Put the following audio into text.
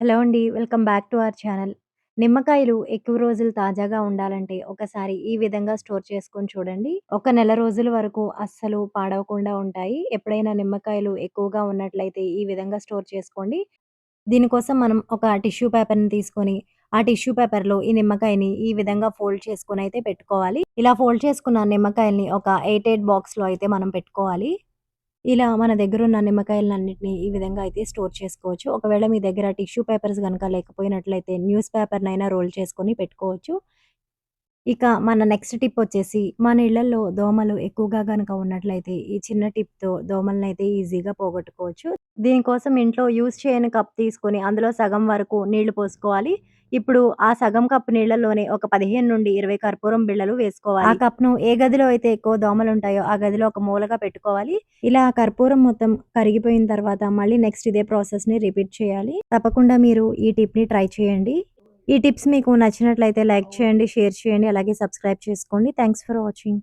Hello అండి. Welcome back to our channel. నిమ్మకాయలు ఎక్కువ రోజులు తాజాగా ఉండాలంటే ఒకసారి ఈ విధంగా స్టోర్ చేసుకొని చూడండి. ఒక నెల రోజుల వరకు అస్సలు పాడవకుండా ఉంటాయి. ఎప్పుడైనా నిమ్మకాయలు ఎక్కువగా ఉన్నట్లయితే ఈ విధంగా స్టోర్ చేసుకోండి. దీనికోసం మనం ఒక టిష్యూ పేపర్‌ని తీసుకొని, ఆ టిష్యూ పేపర్‌లో ఈ నిమ్మకాయని ఈ విధంగా ఫోల్డ్ చేసుకొనైతే పెట్టుకోవాలి. ఇలా ఫోల్డ్ చేసుకున్న నిమ్మకాయల్ని ఒక ఎయిర్ బాక్స్‌లో అయితే మనం పెట్టుకోవాలి. ఇలా మన దగ్గర ఉన్న నిమ్మకాయలన్నింటినీ ఈ విధంగా అయితే స్టోర్ చేసుకోవచ్చు. ఒకవేళ మీ దగ్గర టిష్యూ పేపర్స్ గనక లేకపోయినట్లయితే న్యూస్ పేపర్‌నైనా రోల్ చేసుకొని పెట్టుకోవచ్చు. ఇక మన నెక్స్ట్ టిప్ వచ్చేసి మన ఇళ్ళల్లో దోమలు ఎక్కువగా కనుక ఉన్నట్లయితే ఈ చిన్న టిప్‌తో దోమలనైతే ఈజీగా పోగొట్టుకోవచ్చు. దీనికోసం ఇంట్లో యూజ్ చేయని కప్ తీసుకొని అందులో సగం వరకు నీళ్ళు పోసుకోవాలి. ఇప్పుడు ఆ సగం కప్ నీళ్ళలోనే ఒక 15-20 కర్పూరం బిళ్ళలు వేసుకోవాలి. ఆ కప్‌ను ఏ గదిలో అయితే ఎక్కువ దోమలుంటాయో ఆ గదిలో ఒక మూలగా పెట్టుకోవాలి. ఇలా కర్పూరం మొత్తం కరిగిపోయిన తర్వాత మళ్ళీ నెక్స్ట్ ఇదే ప్రాసెస్‌ని రిపీట్ చేయాలి. తప్పకుండా మీరు ఈ టిప్‌ని ట్రై చేయండి. ఈ టిప్స్ మీకు నచ్చినట్లయితే లైక్ చేయండి, షేర్ చేయండి, అలాగే సబ్స్క్రైబ్ చేసుకోండి. Thanks for watching.